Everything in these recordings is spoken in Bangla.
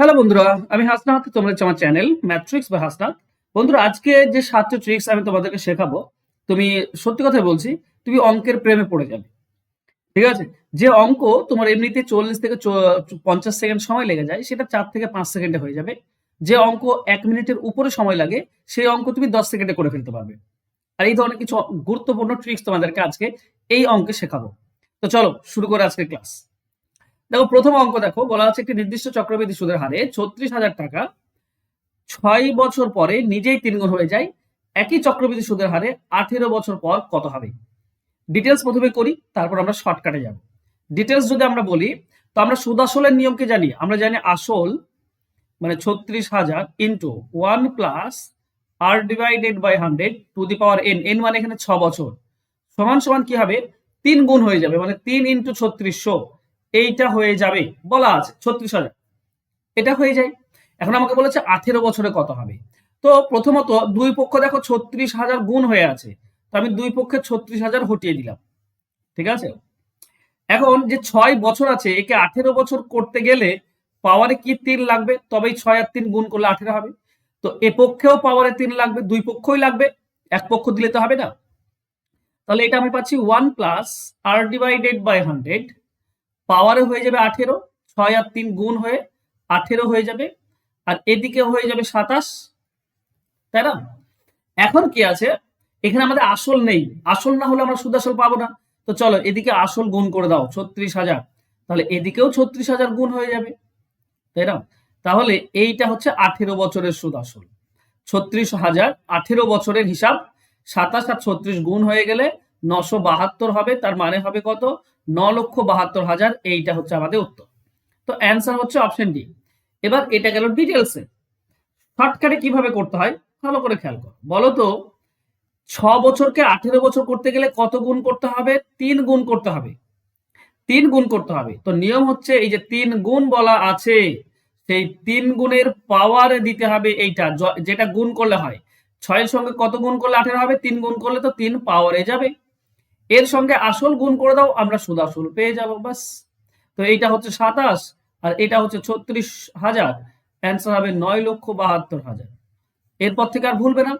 হ্যালো বন্ধুরা, আমি হাসনাথ হচ্ছে আমার চ্যানেল ম্যাট্রিক্স বা হাসনাথ বন্ধুরা, আজকে যে সাতটা ট্রিক্স আমি তোমাদেরকে শেখাবো, তুমি সত্যি কথা বলছি, তুমি অঙ্কের প্রেমে পড়ে যাবে। ঠিক আছে? যে অঙ্ক তোমার এমনিতে চল্লিশ থেকে পঞ্চাশ সেকেন্ড সময় লেগে যায়, সেটা চার থেকে পাঁচ সেকেন্ডে হয়ে যাবে। যে অঙ্ক এক মিনিটের উপরে সময় লাগে, সেই অঙ্ক তুমি দশ সেকেন্ডে করে ফেলতে পারবে। আর এই ধরনের কিছু গুরুত্বপূর্ণ ট্রিক্স তোমাদেরকে আজকে এই অঙ্কে শেখাবো। তো চলো, শুরু করে আজকে ক্লাস। দেখো, প্রথম অঙ্ক দেখো, বলা আছে একটি নির্দিষ্ট চক্রবৃদ্ধি সুদের হারে ছত্রিশ হাজার টাকা। ছয় বছর পরে নিজেই তিনগুণ হয়ে যায়। একই চক্রবৃদ্ধি সুদের হারে আঠেরো বছর পর কত হবে? ডিটেলস প্রথমে করি, তারপর আমরা শর্টকাটে যাব। ডিটেলস যদি আমরা বলি, তো আমরা সুদ আসলের নিয়মকে জানি? আমরা জানি আসল মানে ছত্রিশ হাজার into one plus r divided by hundred to the power n n মানে এখানে ছ বছর। সমান সমান কি হবে? তিন গুণ হয়ে যাবে মানে তিন ইন্টু ছত্রিশশো। এইটা হয়ে যাবে। বলা আছে, ছত্রিশ হাজার। এটা হয়ে যায়। এখন আমাকে বলেছে আঠেরো বছরে কত হবে? তো প্রথমত দুই পক্ষ দেখো ছত্রিশ হাজার গুণ হয়ে আছে। তো আমি দুই পক্ষে ছত্রিশ হাজার হটিয়ে দিলাম। ঠিক আছে? এখন যে ছয় বছর আছে, একে আঠেরো বছর করতে গেলে পাওয়ারে কি তিন লাগবে? তবেই ছয় আর তিন গুণ করলে আঠেরো হবে। তো এ পক্ষেও পাওয়ারে তিন লাগবে, দুই পক্ষই লাগবে। এক পক্ষ দিলে তো হবে না। তাহলে এটা আমি পাচ্ছি one plus r divided by hundred পাওয়ারে হয়ে যাবে আঠেরো, ছয় আর তিন গুণ হয়ে আঠেরো হয়ে যাবে। আর এদিকে হয়ে যাবে সাতাশ, তাই না? এখন কি আছে? এখানে আমাদের আসল নেই। আসল না হলে আমরা সুদ আসল পাবো না। তো চলো এদিকে আসল গুণ করে দাও, ছত্রিশ হাজার। তাহলে এদিকেও ছত্রিশ হাজার গুণ হয়ে যাবে, তাই না? তাহলে এইটা হচ্ছে আঠেরো বছরের সুদ আসল ছত্রিশ হাজার আঠেরো বছরের হিসাব, সাতাশ আর ছত্রিশ গুণ হয়ে গেলে নশো বাহাত্তর হবে, তার মানে হবে কত? ন লক্ষ বাহাত্তর হাজার, এইটা হচ্ছে আমাদের উত্তর। তো অ্যান্সার হচ্ছে অপশন ডি এবার এটা গেল ডিটেলসে শর্টকাটে কীভাবে করতে হয়? ভালো করে খেয়াল করো। বলো তো ছ বছরকে আঠেরো বছর করতে গেলে কত গুণ করতে হবে? তিন গুণ করতে হবে। তিন গুণ করতে হবে। তো নিয়ম হচ্ছে এই যে তিন গুণ বলা আছে, সেই তিন গুণের পাওয়ারে দিতে হবে এইটা। যেটা গুণ করলে হয়। ছয়ের সঙ্গে কত গুণ করলে আঠেরো হবে? তিন গুণ করলে তো তিন পাওয়ারে যাবে। এর সঙ্গে আসল গুণ করে দাও, আমরা সুদ আসল পেয়ে যাব বাস তো এইটা হচ্ছে সাতাশ, আর এটা হচ্ছে ছত্রিশ হাজার। অ্যান্সার হবে নয় লক্ষ বাহাত্তর হাজার। এরপর থেকে আর ভুলবে না।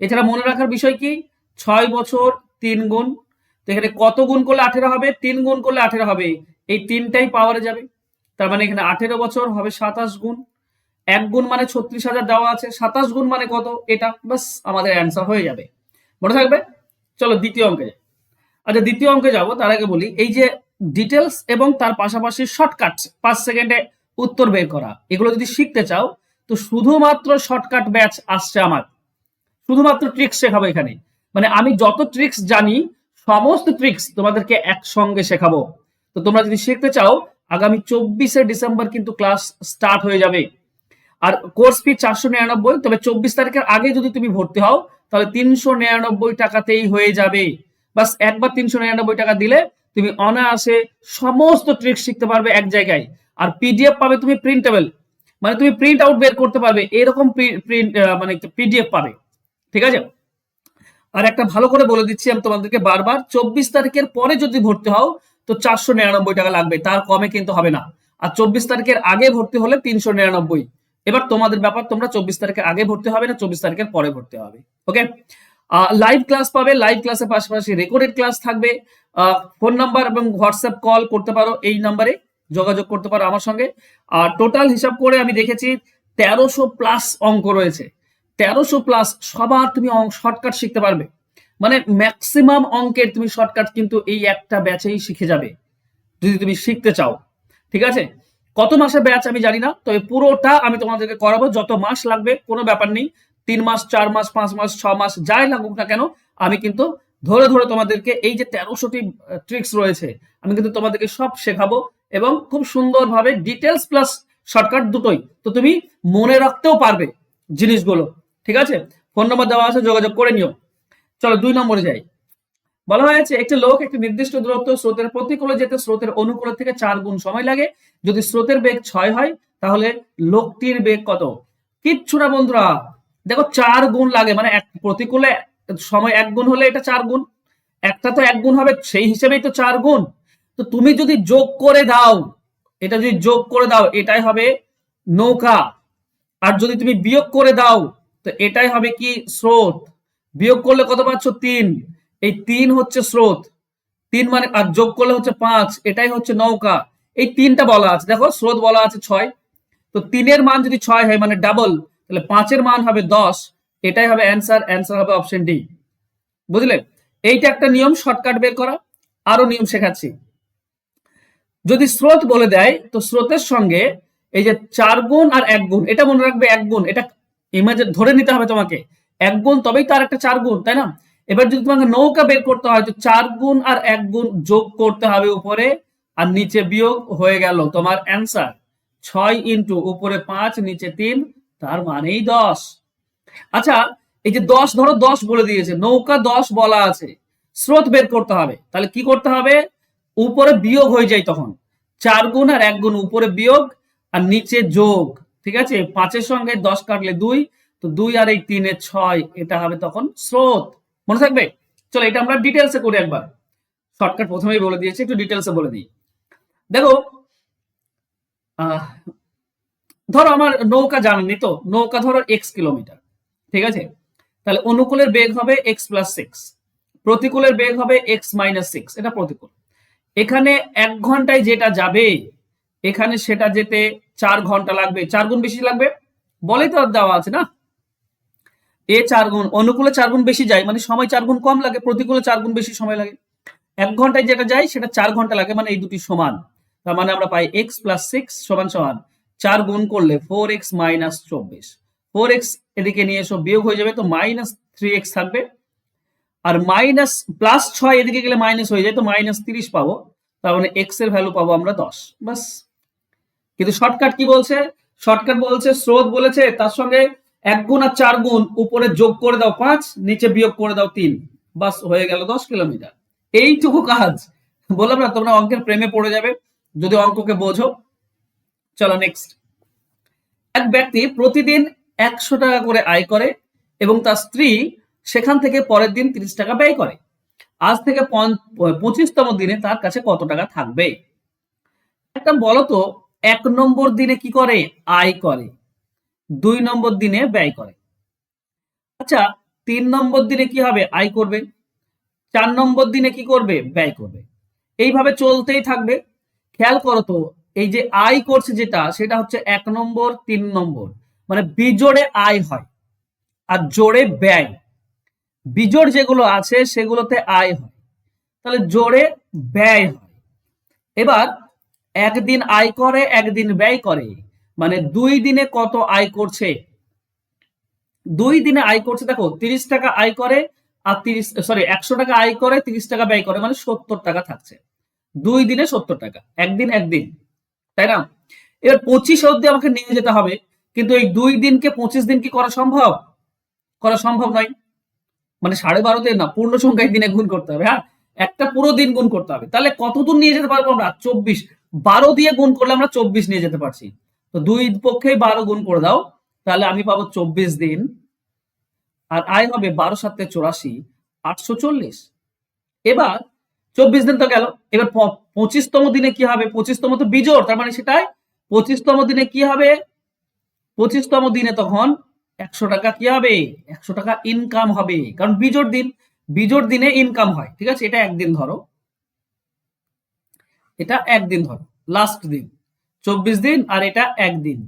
এছাড়া মনে রাখার বিষয় কি? ছয় বছর, তিন গুণ। তো এখানে কত গুণ করলে আঠেরো হবে? তিন গুণ করলে আঠেরো হবে। এই তিনটাই পাওয়ারে যাবে। তার মানে এখানে আঠেরো বছর হবে সাতাশ গুণ। এক গুণ মানে ছত্রিশ হাজার দেওয়া আছে। সাতাশ গুণ মানে কত? এটা। বাস আমাদের অ্যান্সার হয়ে যাবে। মনে থাকবে? চলো দ্বিতীয় অঙ্কে যাই। আচ্ছা দ্বিতীয় অঙ্কে যাব, তার আগে বলি, এই যে ডিটেলস এবং তার পাশাপাশি শর্টকাট পাঁচ সেকেন্ডে উত্তর বের করা, এগুলো যদি শিখতে চাও, তো শুধুমাত্র শর্টকাট ব্যাচ আসছে আমার। শুধুমাত্র ট্রিক্স শেখাবো এখানে। মানে আমি যত ট্রিক্স জানি, সমস্ত ট্রিক্স তোমাদেরকে একসঙ্গে শেখাবো। তো তোমরা যদি শিখতে চাও, আগামী চব্বিশে ডিসেম্বর কিন্তু ক্লাস স্টার্ট হয়ে যাবে। আর কোর্স ফি চারশো নিরানব্বই, তবে চব্বিশ তারিখের আগে যদি তুমি ভর্তি হও, তাহলে তিনশো নিরানব্বই টাকাতেই হয়ে যাবে। বাস একবার তিনশো নিরানব্বই টাকা দিলে তুমি অনায়াসে সমস্ত ট্রিক্স শিখতে পারবে এক জায়গায়। আর পিডিএফ পাবে তুমি প্রিন্টেবল মানে তুমি প্রিন্ট আউট বের করতে পারবে, এরকম প্রিন্ট মানে পিডিএফ পাবে। ঠিক আছে? আর একটা ভালো করে বলে দিচ্ছি আমি তোমাদেরকে বারবার, চব্বিশ তারিখের পরে যদি ভর্তি হও, তো চারশো নিরানব্বই টাকা লাগবে, তার কমে কিন্তু হবে না। আর চব্বিশ তারিখের আগে ভর্তি হলে তিনশো নিরানব্বই। এবার তোমাদের ব্যাপার, তোমরা চব্বিশ তারিখের আগে ভর্তি হবে না, চব্বিশ তারিখের পরে ভর্তি হবে। ওকে লাইভ ক্লাস পাবে লাইভ ক্লাসের পাশাপাশি রেকর্ডেড ক্লাস থাকবে। ফোন নাম্বার এবং হোয়াটসঅ্যাপ কল করতে পারো, এই নাম্বারে যোগাযোগ করতে পারো আমার সঙ্গে। আর টোটাল হিসাব করে আমি দেখেছি, তেরোশো প্লাস অঙ্ক রয়েছে। তেরোশো প্লাস সবার তুমি শর্টকাট শিখতে পারবে। মানে ম্যাক্সিমাম অঙ্কের তুমি শর্টকাট কিন্তু এই একটা ব্যাচেই শিখে যাবে, যদি তুমি শিখতে চাও। ঠিক আছে? কত মাসের ব্যাচ আমি জানি না, তবে পুরোটা আমি তোমাদেরকে করাবো, যত মাস লাগবে, কোনো ব্যাপার নেই। তিন মাস, চার মাস, পাঁচ মাস, ছ মাস, যাই লাগুক না কেন, আমি কিন্তু ধরে ধরে তোমাদেরকে এই যে তেরোশোটি ট্রিক্স রয়েছে, আমি কিন্তু তোমাদেরকে সব শেখাবো এবং খুব সুন্দরভাবে ডিটেলস প্লাস শর্টকাট দুটোই। তো তুমি মনে রাখতেও পারবে জিনিসগুলো, ঠিক আছে? ফোন নম্বর দেওয়া আছে, যোগাযোগ করে নিও। চলো দুই নম্বরে যাই। বলা হয়েছে, একটি লোক একটি নির্দিষ্ট দূরত্ব স্রোতের প্রতিকূলে যেতে স্রোতের অনুকূলে থেকে চার গুণ সময় লাগে। যদি স্রোতের বেগ ছয় হয়, তাহলে লোকটির বেগ কত? কিচ্ছু না বন্ধুরা দেখো চার গুণ লাগে মানে এক প্রতিকূলে সময় এক গুণ হলে এটা চার গুণ, একটা তো এক গুণ হবে, সেই হিসেবেই তো চার গুণ। তো তুমি যদি যোগ করে দাও, এটা যদি যোগ করে দাও, এটাই হবে নৌকা। আর যদি তুমি বিয়োগ করে দাও, তো এটাই হবে কি স্রোত। বিয়োগ করলে কত পাচ্ছ? তিন। এই তিন হচ্ছে স্রোত। তিন মানে আর যোগ করলে হচ্ছে পাঁচ, এটাই হচ্ছে নৌকা। এই তিনটা বলা আছে। দেখো, স্রোত বলা আছে ছয়। তো তিনের মান যদি ছয় হয় মানে ডাবল তাহলে পাঁচের মান হবে দশ, এটাই হবে অ্যান্সার অ্যান্সার হবে অপশন ডি বুঝলে? এইটা একটা নিয়ম শর্টকাট বের করা, আরও নিয়ম শেখাচ্ছি। যদি স্রোত বলে দেয়, তো স্রোতের সঙ্গে এই যে চার গুণ আর এক গুণ, এটা মনে রাখবে এক গুণ, এটা ইমেজে ধরে নিতে হবে তোমাকে। এক গুণ তবেই তার একটা চার গুণ, তাই না? এবার যদি তোমাকে নৌকা বের করতে হয়, তো চার গুণ আর এক গুণ যোগ করতে হবে উপরে, আর নিচে বিয়োগ হয়ে গেল তোমার অ্যান্সার ছয় ইন্টু উপরে পাঁচ, নিচে তিন তার মানেই দশ। আচ্ছা এই যে দশ ধরো দশ বলে দিয়েছে, নৌকা দশ বলা আছে, স্রোত বের করতে হবে। তাহলে কি করতে হবে? উপরে বিয়োগ হয়ে যায় তখন। চার গুণ আর এক গুণ, উপরে বিয়োগ আর নিচে যোগ। ঠিক আছে? পাঁচের সঙ্গে দশ কাটলে দুই, তো দুই আর এই তিনে ছয়, এটা হবে তখন স্রোত। মনে থাকবে? চলো, এটা আমরা ডিটেলসে করি একবার। শর্টকাট প্রথমেই বলে দিয়েছি, একটু ডিটেলসে বলে দিই। দেখো ধরো আমার নৌকা জানেনি তো, নৌকা ধরো এক্স কিলোমিটার, ঠিক আছে? তাহলে অনুকূলের বেগ হবে এক্স প্লাস সিক্স প্রতিকূলের বেগ হবে এক্স মাইনাস সিক্স এটা প্রতিকূল। এখানে এক ঘন্টায় যেটা যাবে, এখানে সেটা যেতে চার ঘণ্টা লাগবে, চার গুণ বেশি লাগবে? বলে তো দেওয়া আছে না। এ চার গুণ, অনুকূলে চার গুণ বেশি যায় মানে সময় চার গুণ কম লাগে, প্রতিকূলে চার গুণ বেশি সময় লাগে। এক ঘন্টায় যেটা যায়, সেটা চার ঘণ্টা লাগে মানে এই দুটি সমান। তার মানে আমরা পাই এক্স প্লাস সিক্স সমান সমান চার গুণ করলে ফোর এক্স মাইনাস চব্বিশ। ফোর এক্স এদিকে নিয়ে এসো, বিয়োগ হয়ে যাবে, তো মাইনাস থ্রি এক্স থাকবে। আর মাইনাস প্লাস ছয় এদিকে গেলে মাইনাস হয়ে যায়, তো মাইনাস তিরিশ পাবো। তার মানে এক্সের ভ্যালু পাবো আমরা দশ। বাস কিন্তু শর্টকাট কি বলছে? শর্টকাট বলছে, স্রোত বলেছে, তার সঙ্গে এক গুণ আর চার গুণ উপরে যোগ করে দাও পাঁচ, নিচে বিয়োগ করে দাও তিন। বাস হয়ে গেল দশ কিলোমিটার। এইটুকু কাজ। বললাম না, তোমরা অঙ্কের প্রেমে পড়ে যাবে। যদি অঙ্ককে বোঝো। চলো নেক্সট এক ব্যক্তি প্রতিদিন একশো টাকা করে আয় করে এবং তার স্ত্রী সেখান থেকে পরের দিন তিরিশ টাকা ব্যয় করে। আজ থেকে পঁচিশতম দিনে তার কাছে কত টাকা থাকবে? একটা বলো তো এক নম্বর দিনে কি করে? আয় করে। দুই নম্বর দিনে ব্যয় করে। আচ্ছা তিন নম্বর দিনে কি হবে? আয় করবে। চার নম্বর দিনে কি করবে? ব্যয় করবে। এইভাবে চলতেই থাকবে। খেয়াল করো তো এই যে আয় করছে যেটা, সেটা হচ্ছে এক নম্বর, তিন নম্বর। মানে বিজোড়ে আয় হয় আর জোড়ে ব্যয়। বিজোড় যেগুলো আছে, সেগুলোতে আয় হয়। তাহলে জোড়ে ব্যয় হয়। এবার একদিন আয় করে, একদিন ব্যয় করে। মানে দুই দিনে কত আয় করছে? দুই দিনে আয় করছে, দেখো, তিরিশ টাকা আয় করে আর তিরিশ সরি একশো টাকা আয় করে, তিরিশ টাকা ব্যয় করে মানে সত্তর টাকা থাকছে। দুই দিনে সত্তর টাকা। একদিন একদিন। তাই না? এবার পঁচিশ অব্দি আমাকে নিয়ে যেতে হবে, কিন্তু এই দুই দিনকে পঁচিশ দিন কি করা সম্ভব? করা সম্ভব নয়। মানে সাড়ে বারোতে না, পূর্ণ সংখ্যায় দিনে গুণ করতে হবে হ্যাঁ? একটা পুরো দিন গুণ করতে হবে। তাহলে কতদূর নিয়ে যেতে পারব আমরা? চব্বিশ। বারো দিয়ে গুণ করলে আমরা চব্বিশ নিয়ে যেতে পারছি। তো দুই পক্ষেই বারো গুণ করে দাও, তাহলে আমি পাবো চব্বিশ দিন। আর আয় হবে বারো সাতে চৌরাশি, আটশো চল্লিশ। এবার চব্বিশ দিন তো গেল। এবার পঁচিশতম দিনে কি হবে? পঁচিশতম তো বিজোড়, তার মানে সেটাই। পঁচিশতম দিনে কি হবে? পঁচিশতম দিনে তখন একশো টাকা কি হবে? একশো টাকা ইনকাম হবে। কারণ বিজোড় দিন, বিজোড় দিনে ইনকাম হয়, ঠিক আছে? এটা একদিন ধরো। এটা একদিন ধরো লাস্ট দিন। চব্বিশ দিন আর এটা একদিন।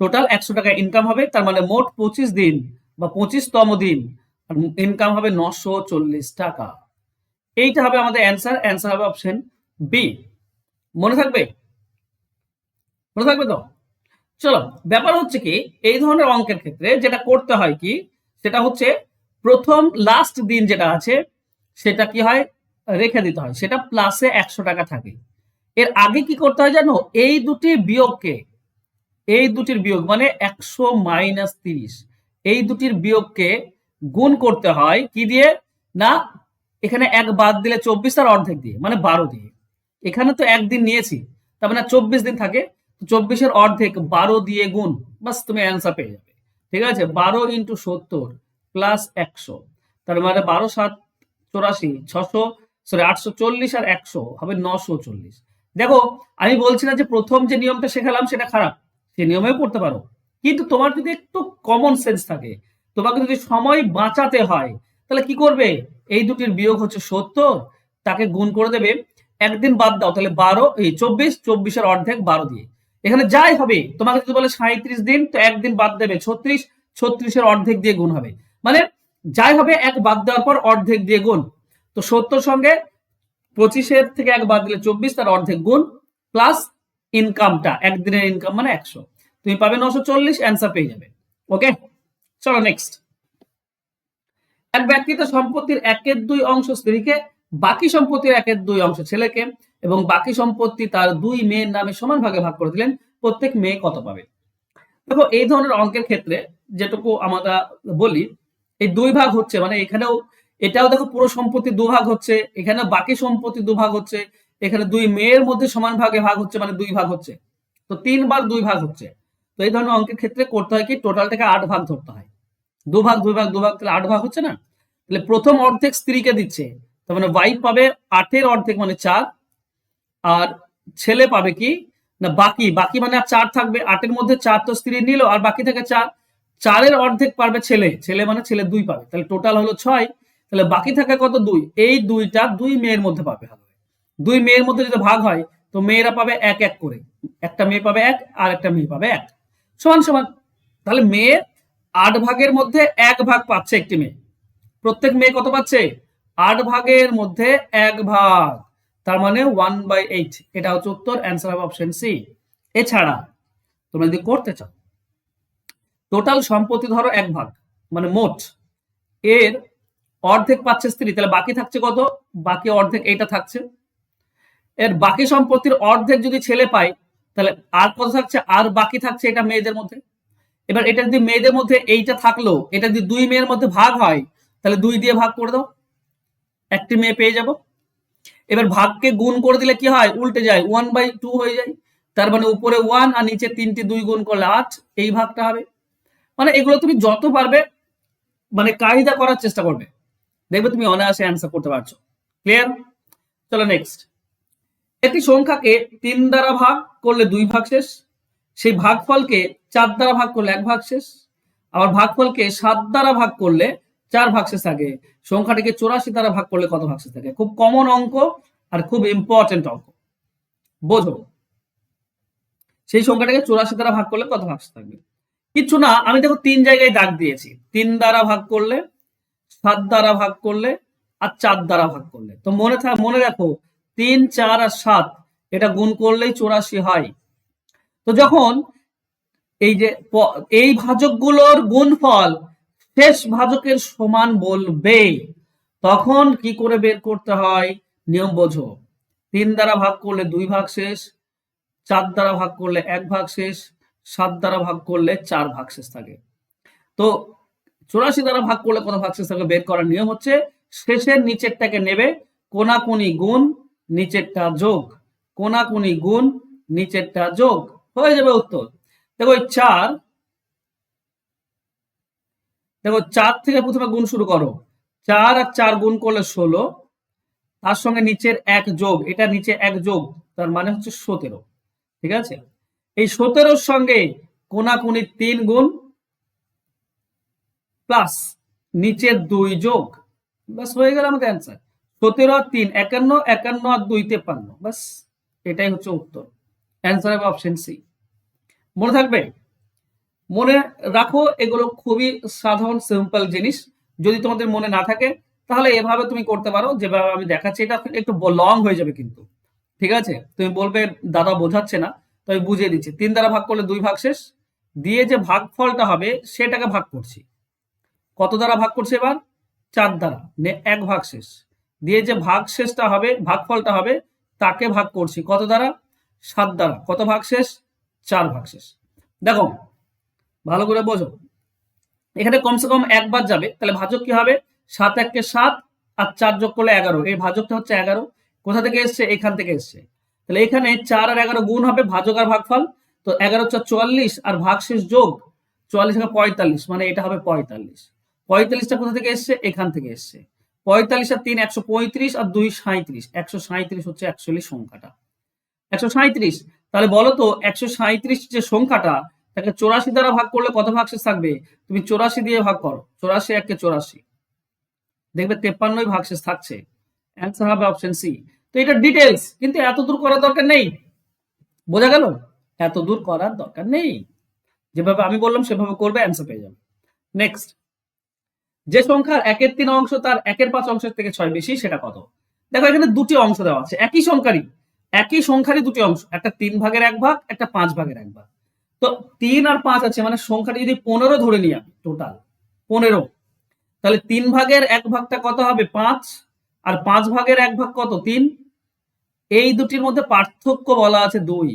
টোটাল একশো টাকা ইনকাম হবে, তার মানে মোট পঁচিশ দিন বা পঁচিশতম দিন ইনকাম হবে নশো চল্লিশ টাকা। এইটা হবে আমাদের অ্যান্সার অ্যান্সার হবে অপশন বি মনে থাকবে? মনে থাকবে তো? চলো, ব্যাপার হচ্ছে কি, এই ধরনের অঙ্কের ক্ষেত্রে যেটা করতে হয় কি, সেটা হচ্ছে প্রথম লাস্ট দিন যেটা আছে, সেটা কি হয়? রেখে দিতে হয়। সেটা প্লাসে একশো টাকা থাকে। এর আগে কি করতে হয় জানো? এই দুটি বিয়োগকে, এই দুটির বিয়োগ মানে একশো মাইনাস তিরিশ, এই দুটির বিয়োগকে গুণ করতে হয় কি দিয়ে? না এখানে এক বাদ দিলে চব্বিশ আর অর্ধেক দিয়ে মানে বারো দিয়ে। এখানে তো একদিন নিয়েছি, তার মানে চব্বিশ দিন থাকে। চব্বিশের অর্ধেক বারো দিয়ে গুণ, বাস তুমি অ্যান্সার পেয়ে যাবে। ঠিক আছে? বারো ইন্টু সত্তর প্লাস একশো, তার মানে বারো, সাত, চৌরাশি, ছশো সরি আটশো চল্লিশ আর একশো হবে নশো চল্লিশ। দেখো, আমি বলছি না যে প্রথম যে নিয়মটা শেখালাম সেটা খারাপ, সে নিয়মে পড়তে পারো। কিন্তু তোমার যদি একটু কমন সেন্স থাকে, তোমাকে যদি সময় বাঁচাতে হয় তাহলে কি করবে? এই দুটির বিয়োগ হচ্ছে সত্তর, তাকে গুণ করে দেবে, একদিন বাদ দাও, তাহলে বারো, এই চব্বিশ, চব্বিশের অর্ধেক বারো দিয়ে। এখানে যাই হবে, তোমাকে যদি বলে সাঁত্রিশ দিন, তো একদিন বাদ দেবে ছত্রিশ, ছত্রিশের অর্ধেক দিয়ে গুণ হবে। মানে যাই হবে, এক বাদ দেওয়ার পর অর্ধেক দিয়ে গুণ। তো সত্তর সঙ্গে পঁচিশের থেকে এক বাদ দিলে চব্বিশ, তার অর্ধেক গুণ প্লাস ইনকামটা একদিনের ইনকাম মানে একশো। তুমি পাবে নশো চল্লিশ অ্যান্সার পেয়ে যাবে। ওকে চলো নেক্সট এক ব্যক্তিতে সম্পত্তির একের দুই অংশ স্ত্রীকে, বাকি সম্পত্তির একের দুই অংশ ছেলেকে এবং বাকি সম্পত্তি তার দুই মেয়ের নামে সমান ভাগে ভাগ করে দিলেন, প্রত্যেক মেয়ে কত পাবে? দেখো, এই ধরনের অঙ্কের ক্ষেত্রে যেটুকু আমরা বলি, এই দুই ভাগ হচ্ছে মানে এখানেও, এটাও দেখো পুরো সম্পত্তি দুভাগ হচ্ছে, এখানে বাকি সম্পত্তি দুভাগ হচ্ছে, এখানে দুই মেয়ের মধ্যে সমান ভাগে ভাগ হচ্ছে মানে দুই ভাগ হচ্ছে। তো তিনবার দুই ভাগ হচ্ছে। তো এই ধরনের অঙ্কের ক্ষেত্রে করতে হয় কি টোটালটাকে আট ভাগ ধরতে হয়। দু ভাগ দুই ভাগ দু ভাগ তাহলে আট ভাগ হচ্ছে না? তাহলে প্রথম অর্ধেক স্ত্রীকে দিচ্ছে, তার মানে ওয়াইফ পাবে আটের অর্ধেক মানে চার, আর ছেলে পাবে কি? না, বাকি বাকি মানে আর চার থাকবে, আটের মধ্যে চার তো স্ত্রী নিল, আর বাকি থেকে চার। চারের অর্ধেক পারবে ছেলে ছেলে মানে ছেলে দুই পাবে, তাহলে টোটাল হলো ছয়, তাহলে বাকি থাকে কত? দুই। এই দুইটা দুই মেয়ের মধ্যে পাবে দুই মেয়ের মধ্যে যদি ভাগ হয়, তো মেয়েরা পাবে এক এক করে। একটা মেয়ে পাবে এক, আর একটা মেয়ে পাবে এক। সমান সমান। তাহলে মেয়ে আট ভাগের মধ্যে এক ভাগ পাচ্ছে একটি মেয়ে। প্রত্যেক মেয়ে কত পাচ্ছে? আট ভাগের মধ্যে এক ভাগ। তার মানে ওয়ান বাই এইট এটা হচ্ছে উত্তর অ্যান্সার হবে অপশন সি এছাড়া তোমরা যদি করতে চাও টোটাল সম্পত্তি ধরো এক ভাগ মানে মোট। এর অর্ধেক পাচ্ছে স্ত্রী, তাহলে বাকি থাকছে কত? বাকি অর্ধেক এইটা থাকছে। এর বাকি সম্পত্তির অর্ধেক যদি ছেলে পায়, তাহলে আর কত থাকছে? আর বাকি থাকছে এটা মেয়েদের মধ্যে। এবার এটা যদি মেয়েদের মধ্যে এইটা থাকল, এটা যদি দুই মেয়ের মধ্যে ভাগ হয় তাহলে দুই দিয়ে ভাগ করে দাও। একটি মেয়ে পেয়ে যাব। এবার ভাগকে গুণ করে দিলে কি হয়? উল্টে যায়। ওয়ান বাই টু হয়ে যায়। তার মানে উপরে ওয়ান আর নিচে তিনটি দুই গুণ করলে আট। এই ভাগটা হবে। মানে এগুলো তুমি যত পারবে মানে কায়দা করার চেষ্টা করবে। দেখবে তুমি অনায়াসে অ্যান্সার করতে পারছ। ক্লিয়ার চলো নেক্সট একটি সংখ্যাকে তিন দ্বারা ভাগ করলে দুই ভাগ শেষ। সেই ভাগফলকে চার দ্বারা ভাগ করলে এক ভাগ শেষ। আবার ভাগফলকে সাত দ্বারা ভাগ করলে চার ভাগ শেষ থাকে। সংখ্যাটিকে চৌরাশি দ্বারা ভাগ করলে কত ভাগ থাকে? খুব কমন অঙ্ক আর খুব ইম্পর্টেন্ট অঙ্ক। বোঝো। সেই সংখ্যাটাকে চৌরাশি দ্বারা ভাগ করলে কত ভাগ শেষ থাকবে? কিচ্ছু না, আমি দেখো তিন জায়গায় দাগ দিয়েছি। তিন দ্বারা ভাগ করলে, সাত দ্বারা ভাগ করলে আর চার দ্বারা ভাগ করলে। তো মনে থাক মনে রাখো, তিন, চার আর সাত, এটা গুণ করলেই চৌরাশি হয়। তো যখন এই যে এই ভাজকগুলোর গুণফল শেষ ভাজকের সমান বলবে। তখন কি করে বের করতে হয়? নিয়ম বোঝো। তিন দ্বারা ভাগ করলে দুই ভাগ শেষ, চার দ্বারা ভাগ করলে এক ভাগ শেষ, সাত দ্বারা ভাগ করলে চার ভাগ শেষ থাকে। তো চৌরাশি দ্বারা ভাগ করলে কত ভাগ শেষ থাকে? বের করার নিয়ম হচ্ছে শেষের নিচেরটাকে নেবে, কোনাকুনি গুণ নিচেরটা যোগ। কোনাকুনি গুণ নিচেরটা যোগ। হয়ে যাবে উত্তর। দেখো চার দেখো চার থেকে প্রথমে গুণ শুরু করো। চার আর চার গুণ করলে ষোলো, তার সঙ্গে নিচের এক যোগ, এটা নিচে এক যোগ, তার মানে হচ্ছে সতেরো, ঠিক আছে? এই সতেরোর সঙ্গে কোনাকুনি তিন গুণ প্লাস নিচের দুই যোগ বাস হয়ে গেল আমাদের অ্যান্সার সতেরো আর তিন, একান্ন একান্ন আর দুই তেপান্ন বাস এটাই হচ্ছে উত্তর। অ্যান্সার হবে অপশন সি মনে থাকবে? মনে রাখো, এগুলো খুবই সাধারণ সিম্পল জিনিস। যদি তোমাদের মনে না থাকে, তাহলে এভাবে তুমি করতে পারো। যেভাবে আমি দেখাচ্ছি, এটা একটু লং হয়ে যাবে কিন্তু। ঠিক আছে? তুমি বলবে, দাদা বোঝাচ্ছে না। তো আমি বুঝিয়ে দিচ্ছি। তিন দ্বারা ভাগ করলে দুই ভাগ শেষ। দিয়ে যে ভাগফলটা হবে, সেটাকে ভাগ করছি। কত দ্বারা ভাগ করছে এবার? চার দ্বারা। এক ভাগ শেষ। দিয়ে যে ভাগ শেষটা হবে, ভাগফলটা হবে, তাকে ভাগ করছি। কত দ্বারা? সাত দ্বারা। কত ভাগ শেষ? চার ভাগ শেষ। দেখো ভালো করে বোঝো। এখানে কমসে কম একবার যাবে, তাহলে ভাজক কি হবে? সাত এককে সাত আর চার যোগ করলে এগারো। এই ভাজকটা হচ্ছে এগারো। কোথা থেকে এসছে? এখান থেকে এসছে। তাহলে এখানে চার আর এগারো গুণ হবে ভাজক আর ভাগফল। তো এগারো চার চুয়াল্লিশ আর ভাগশেষ যোগ চুয়াল্লিশ থেকে পঁয়তাল্লিশ মানে এটা হবে পঁয়তাল্লিশ। পঁয়তাল্লিশটা কোথা থেকে এসছে? এখান থেকে এসছে। পঁয়তাল্লিশ আর তিন একশো পঁয়ত্রিশ আর দুই সাঁত্রিশ একশো সাঁত্রিশ হচ্ছে অ্যাকচুয়ালি সংখ্যাটা। একশো সাঁত্রিশ তাহলে বলো তো, একশো সাঁত্রিশ যে সংখ্যাটা তাকে চৌরাশি দ্বারা ভাগ করলে কত ভাগশেষ থাকবে? তুমি চৌরাশি দিয়ে ভাগ করো। চৌরাশি একে চৌরাশি। দেখবে তেপ্পান্নই ভাগশেষ থাকছে। অ্যান্সার হবে অপশন সি তো এটা ডিটেলস কিন্তু এত দূর করার দরকার নেই। বোঝা গেল? এত দূর করার দরকার নেই। যেভাবে আমি বললাম, সেভাবে করবে অ্যান্সার পেয়ে যাবে। নেক্সট যে সংখ্যার একের তিন অংশ তার একের পাঁচ অংশের থেকে ছয় বেশি, সেটা কত? দেখো, এখানে দুটি অংশ দেওয়া আছে। একই সংখ্যারই। একই সংখ্যারই দুটি অংশ। একটা তিন ভাগের এক ভাগ, একটা পাঁচ ভাগের এক ভাগ। তো তিন আর পাঁচ আছে মানে সংখ্যাটা যদি পনেরো ধরে নিই আমি টোটাল পনেরো। তাহলে তিন ভাগের এক ভাগটা কত হবে? পাঁচ। আর পাঁচ ভাগের এক ভাগ কত? তিন। এই দুটির মধ্যে পার্থক্য বলা আছে দুই।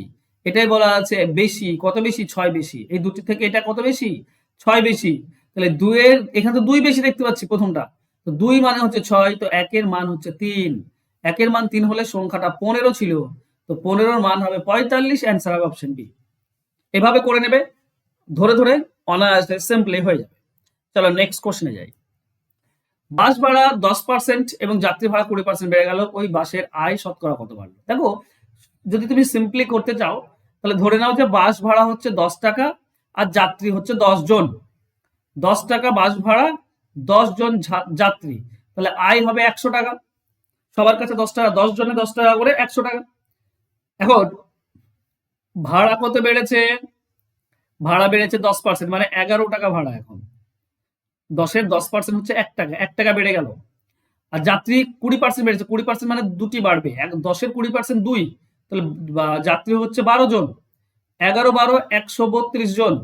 এটাই বলা আছে বেশি, কত বেশি? ছয় বেশি। এই দুটি থেকে এটা কত বেশি? ছয় বেশি। তাহলে দুইয়ের, এখানে তো দুই বেশি দেখতে পাচ্ছি প্রথমটা। তো দুই মানে হচ্ছে ছয়, তো একের মান হচ্ছে তিন। একের মান তিন হলে সংখ্যাটা পনেরো ছিল। তো পনেরোর মান হবে পঁয়তাল্লিশ অ্যান্সার হবে অপশন বি এভাবে করে নেবে, ধরে ধরে অনায়াসে সিম্পলি হয়ে যাবে। চলো নেক্সট কোশ্চেনে যাই। বাস ভাড়া দশ পার্সেন্ট এবং যাত্রী ভাড়া কুড়ি পার্সেন্ট বেড়ে গেল, ওই বাসের আয় শতকরা কত বাড়লো? দেখো, যদি তুমি সিম্পলি করতে চাও, তাহলে ধরে নাও যে বাস ভাড়া হচ্ছে দশ টাকা আর যাত্রী হচ্ছে দশ জন। দশ টাকা বাস ভাড়া, দশ জন যাত্রী। তাহলে আয় হবে একশো টাকা। সবার কাছে দশ টাকা, দশ জনে দশ টাকা করে একশো টাকা। এখন ভাড়া কত বেড়েছে? ভাড়া বেড়েছে দশ পার্সেন্ট মানে এগারো টাকা ভাড়া এখন। দশের দশ পার্সেন্ট হচ্ছে এক টাকা এক টাকা বেড়ে গেল। আর যাত্রী কুড়ি পার্সেন্ট বেড়েছে, কুড়ি পার্সেন্ট মানে দুটি বাড়বে। এক, দশের কুড়ি পার্সেন্ট দুই, তাহলে যাত্রী হচ্ছে বারো জন। এগারো বারো, একশো বত্রিশ জন।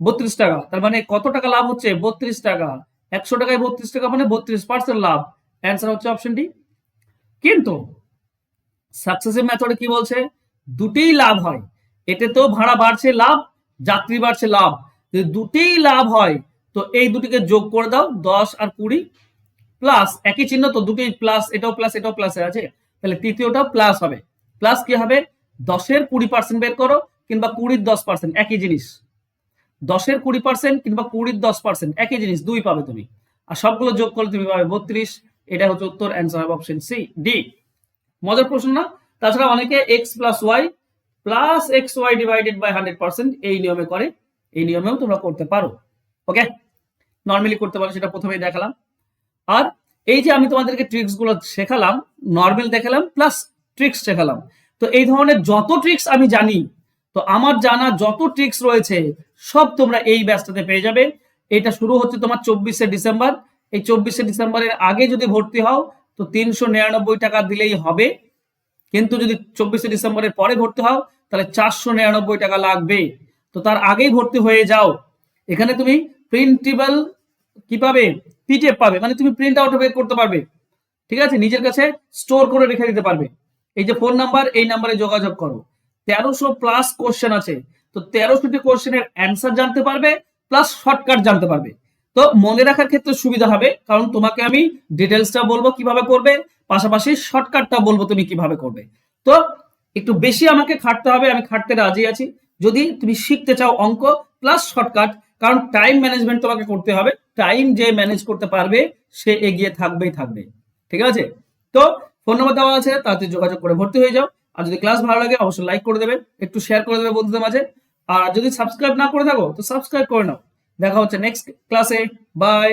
বত্রিশ টাকা, তার মানে কত টাকা লাভ হচ্ছে? বত্রিশ টাকা। একশো টাকায় বত্রিশ টাকা মানে বত্রিশ পার্সেন্ট লাভ। অ্যান্সার হচ্ছে অপশন ডি কিন্তু সাকসেসিভ মেথডে কি বলছে? দুটেই লাভ হয়। এতে তো ভাড়া বাড়ছে লাভ, যাত্রী বাড়ছে লাভ। যদি দুটেই লাভ হয়, তো এই দুটিকে যোগ করে দাও, দশ আর কুড়ি প্লাস একই চিহ্ন, তো দুটোই প্লাস এটাও প্লাস এটাও প্লাস আছে। তাহলে তৃতীয়টা প্লাস হবে। প্লাস কি হবে? দশের কুড়ি পার্সেন্ট বের করো, কিংবা কুড়ির দশ পার্সেন্ট একই জিনিস। দশের কুড়ি পার্সেন্ট কিংবা কুড়ির দশ পার্সেন্ট একই জিনিস, দুই পাবে তুমি। আর সবগুলো যোগ করলে তুমি পাবে বত্রিশ। এটা হচ্ছে উত্তর অ্যান্সার হবে অপশন সি ডি মজার প্রশ্ন না? তাছাড়া অনেকে x plus y plus x y divided by hundred percent এই নিয়মে করে, এই নিয়মেও তোমরা করতে পারো ওকে নর্মালি করতে পারো, সেটা প্রথমেই দেখালাম। আর এই যে আমি তোমাদেরকে ট্রিক্সগুলো শেখালাম নর্মাল দেখালাম প্লাস ট্রিক্স শেখালাম। তো এই ধরনের যত ট্রিক্স আমি জানি, তো আমার জানা যত ট্রিক্স রয়েছে, সব তোমরা এই ব্যাচটাতে পেয়ে যাবে। এটা শুরু হচ্ছে তোমার চব্বিশে ডিসেম্বর। এই চব্বিশে ডিসেম্বরের আগে যদি ভর্তি হও, তো তিনশো নিরানব্বই টাকা দিলেই হবে। কিন্তু যদি চব্বিশে ডিসেম্বরের পরে ভর্তি হও তাহলে চারশো নিরানব্বই টাকা লাগবে। তো তার আগেই ভর্তি হয়ে যাও। এখানে তুমি প্রিন্টেবল কি পাবে? পিডিএফ পাবে। মানে তুমি প্রিন্ট আউট বের করতে পারবে। ঠিক আছে? নিজের কাছে স্টোর করে রেখে দিতে পারবে। এই যে ফোন নাম্বার এই নাম্বারে যোগাযোগ করো। তেরোশো প্লাস কোশ্চেন আছে। তো তেরোশোটি কোশ্চেনের অ্যান্সার জানতে পারবে প্লাস শর্টকাট জানতে পারবে। তো মনে রাখার ক্ষেত্রে সুবিধা হবে, কারণ তোমাকে আমি ডিটেলসটা বলব কীভাবে করবে, পাশাপাশি শর্টকাটটা বলব তুমি কীভাবে করবে। তো একটু বেশি আমাকে খাটতে হবে, আমি খাটতে রাজি আছি। যদি তুমি শিখতে চাও অঙ্ক প্লাস শর্টকাট কারণ টাইম ম্যানেজমেন্ট তোমাকে করতে হবে। টাইম যে ম্যানেজ করতে পারবে, সে এগিয়ে থাকবেই থাকবে। ঠিক আছে? তো ফোন নম্বর দেওয়া আছে তাতে যোগাযোগ করে ভর্তি হয়ে যাও। আর যদি ক্লাস ভালো লাগে, অবশ্যই লাইক করে দেবে, একটু শেয়ার করে দেবে বন্ধুদের মাঝে। আর যদি সাবস্ক্রাইব না করে থাকো, তো সাবস্ক্রাইব করে নাও। দেখা হচ্ছে নেক্সট ক্লাসে বাই